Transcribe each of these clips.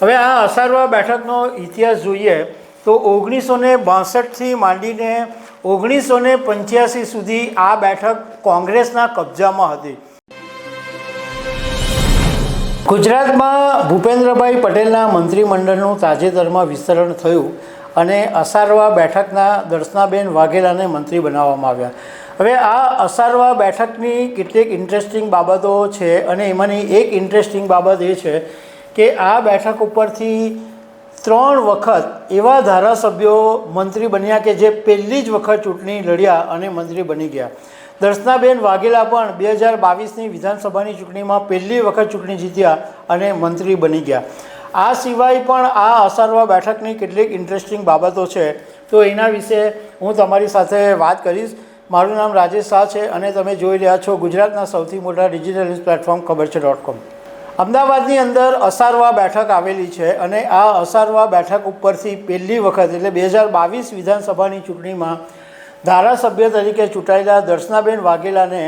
હવે આ અસારવા બેઠકનો ઇતિહાસ જોઈએ તો ઓગણીસો ને બાસઠથી માંડીને ઓગણીસો ને પંચ્યાસી સુધી આ બેઠક કોંગ્રેસના કબજામાં હતી. ગુજરાતમાં ભૂપેન્દ્રભાઈ પટેલના મંત્રીમંડળનું તાજેતરમાં વિસ્તરણ થયું અને અસારવા બેઠકના દર્શનાબેન વાઘેલાને મંત્રી બનાવવામાં આવ્યા. હવે આ અસારવા બેઠકની કેટલીક ઇન્ટરેસ્ટિંગ બાબતો છે અને એમાંની એક ઇન્ટરેસ્ટિંગ બાબત એ છે કે આ બેઠક ઉપરથી ત્રણ વખત એવા ધારાસભ્યો મંત્રી બન્યા કે જે પહેલી જ વખત ચૂંટણી લડ્યા અને મંત્રી બની ગયા. દર્શનાબેન વાઘેલા પણ બે હજાર બાવીસની વિધાનસભાની ચૂંટણીમાં પહેલી વખત ચૂંટણી જીત્યા અને મંત્રી બની ગયા. આ સિવાય પણ આ અસારવા બેઠકની કેટલીક ઇન્ટરેસ્ટિંગ બાબતો છે. તો એના વિશે હું તમારી સાથે વાત કરીશ. મારું નામ રાજેશ શાહ છે અને તમે જોઈ રહ્યા છો ગુજરાતના સૌથી મોટા ડિજિટલ ન્યૂઝ પ્લેટફોર્મ ખબર છે ડોટ કોમ. અમદાવાદની અંદર અસારવા બેઠક આવેલી છે અને આ અસારવા બેઠક ઉપરથી પહેલી વખત એટલે બે હજાર બાવીસ વિધાનસભાની ચૂંટણીમાં ધારાસભ્ય તરીકે ચૂંટાયેલા દર્શનાબેન વાઘેલાને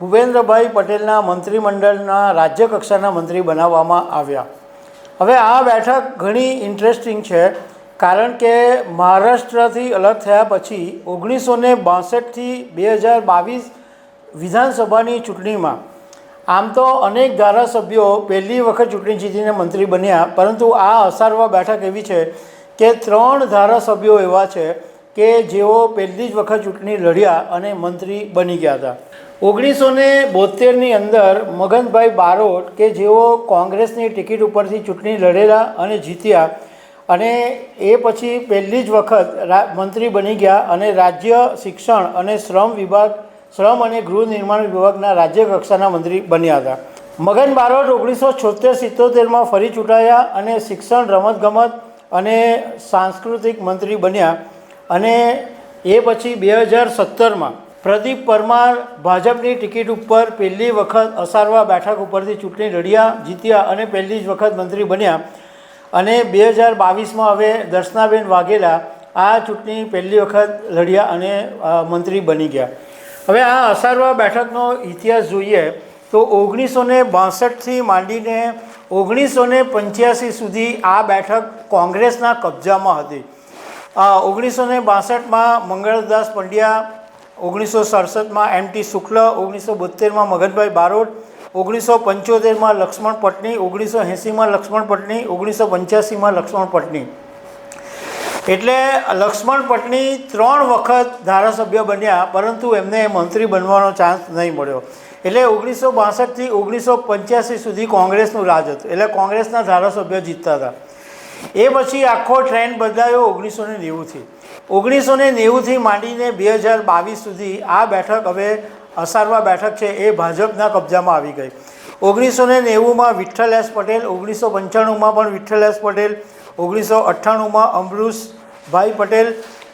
ભૂપેન્દ્રભાઈ પટેલના મંત્રીમંડળના રાજ્ય કક્ષાના મંત્રી બનાવવામાં આવ્યા. હવે આ બેઠક ઘણી ઇન્ટરેસ્ટિંગ છે કારણ કે મહારાષ્ટ્રથી અલગ થયા પછી ઓગણીસો ને બાસઠથી બે હજાર બાવીસ વિધાનસભાની ચૂંટણીમાં આમ તો અનેક ધારાસભ્યો પહેલી વખત ચૂંટણી જીતીને મંત્રી બન્યા, પરંતુ આ અસારવા બેઠક એવી છે કે ત્રણ ધારાસભ્યો એવા છે કે જેઓ પહેલી જ વખત ચૂંટણી લડ્યા અને મંત્રી બની ગયા હતા. ઓગણીસો ને બોતેરની અંદર મગનભાઈ બારોટ કે જેઓ કોંગ્રેસની ટિકિટ ઉપરથી ચૂંટણી લડેલા અને જીત્યા અને એ પછી પહેલી જ વખત મંત્રી બની ગયા અને રાજ્ય શિક્ષણ અને શ્રમ વિભાગ શ્રમ અને ગૃહ નિર્માણ વિભાગના રાજ્ય કક્ષાના મંત્રી બન્યા હતા. મગન બારોટ ઓગણીસો છોતેર સિત્તોતેરમાં ફરી ચૂંટાયા અને શિક્ષણ, રમતગમત અને સાંસ્કૃતિક મંત્રી બન્યા અને એ પછી બે હજાર સત્તરમાં પ્રદીપ પરમાર ભાજપની ટિકિટ ઉપર પહેલી વખત અસારવા બેઠક ઉપરથી ચૂંટણી લડ્યા, જીત્યા અને પહેલી જ વખત મંત્રી બન્યા. અને બે હજાર બાવીસમાં હવે દર્શનાબેન વાઘેલા આ ચૂંટણી પહેલી વખત લડ્યા અને મંત્રી બની ગયા. હવે આ અસારવા બેઠકનો ઇતિહાસ જોઈએ તો ઓગણીસો ને બાસઠથી માંડીને ઓગણીસો ને પંચ્યાસી સુધી આ બેઠક કોંગ્રેસના કબજામાં હતી. ઓગણીસો ને બાસઠમાં મંગળદાસ પંડ્યા, ઓગણીસો સડસઠમાં એમ ટી શુક્લ, ઓગણીસો બોતેરમાં મગનભાઈ બારોટ, ઓગણીસો પંચોતેરમાં લક્ષ્મણ પટની ઓગણીસો એંસીમાં લક્ષ્મણ પટની ઓગણીસો પંચ્યાસીમાં લક્ષ્મણ પટણી. એટલે લક્ષ્મણ પટની ત્રણ વખત ધારાસભ્ય બન્યા, પરંતુ એમને મંત્રી બનવાનો ચાન્સ નહીં મળ્યો. એટલે ઓગણીસો બાસઠથી ઓગણીસો પંચ્યાસી સુધી કોંગ્રેસનું રાજ હતું. એટલે કોંગ્રેસના ધારાસભ્ય જીતતા હતા. એ પછી આખો ટ્રેન્ડ બદલાયો ઓગણીસો ને નેવુંથી ઓગણીસો ને નેવુંથી માંડીને બે હજાર બાવીસ સુધી આ બેઠક હવે અસારવા બેઠક છે એ ભાજપના કબજામાં આવી ગઈ. ઓગણીસો ને નેવુંમાં વિઠ્ઠલ એસ પટેલ ઓગણીસો પંચાણુંમાં પણ વિઠ્ઠલ એસ પટેલ ઓગણીસો અઠ્ઠાણુંમાં અમૃષભાઈ પટેલ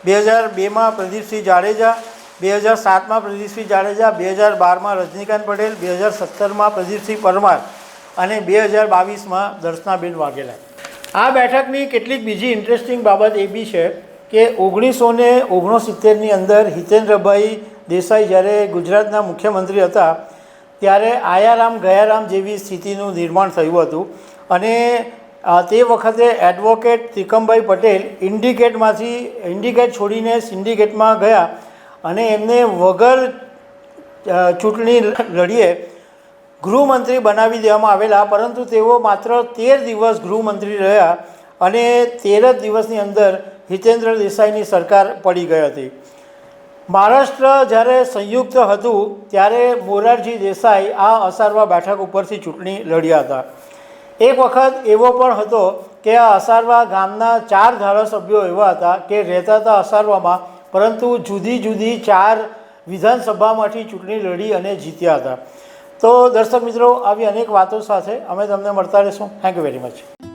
બે હજાર બેમાં પ્રદીપસિંહ જાડેજા બે હજાર સાતમાં પ્રદીપસિંહ જાડેજા બે હજાર બારમાં રજનીકાંત પટેલ બે હજાર સત્તરમાં પ્રદીપસિંહ પરમાર અને બે હજાર બાવીસમાં દર્શનાબેન વાઘેલા. આ બેઠકની કેટલીક બીજી ઇન્ટરેસ્ટિંગ બાબત એ બી છે કે ઓગણીસો ને ઓગણસિત્તેરની અંદર હિતેન્દ્રભાઈ દેસાઈ જ્યારે ગુજરાતના મુખ્યમંત્રી હતા ત્યારે આયારામ, ગયારામ જેવી સ્થિતિનું નિર્માણ થયું હતું. અને તે વખતે એડવોકેટ ત્રિકમભાઈ પટેલ ઇન્ડિકેટમાંથી, ઇન્ડિકેટ છોડીને સિન્ડિકેટમાં ગયા અને એમને વગર ચૂંટણી લડીએ ગૃહમંત્રી બનાવી દેવામાં આવેલા. પરંતુ તેઓ માત્ર તેર દિવસ ગૃહમંત્રી રહ્યા અને તેર જ દિવસની અંદર હિતેન્દ્ર દેસાઈની સરકાર પડી ગઈ હતી. મહારાષ્ટ્ર જ્યારે સંયુક્ત હતું ત્યારે મોરારજી દેસાઈ આ અસારવા બેઠક ઉપરથી ચૂંટણી લડ્યા હતા. એક વખત એવો પણ હતો કે આ અસારવા ગામના ચાર ધારાસભ્યો એવા હતા કે રહેતા હતા અસારવામાં, પરંતુ જુદી જુદી ચાર વિધાનસભામાંથી ચૂંટણી લડી અને જીત્યા હતા. તો દર્શક મિત્રો, આવી અનેક વાતો સાથે અમે તમને મળતા રહીશું. Thank you very much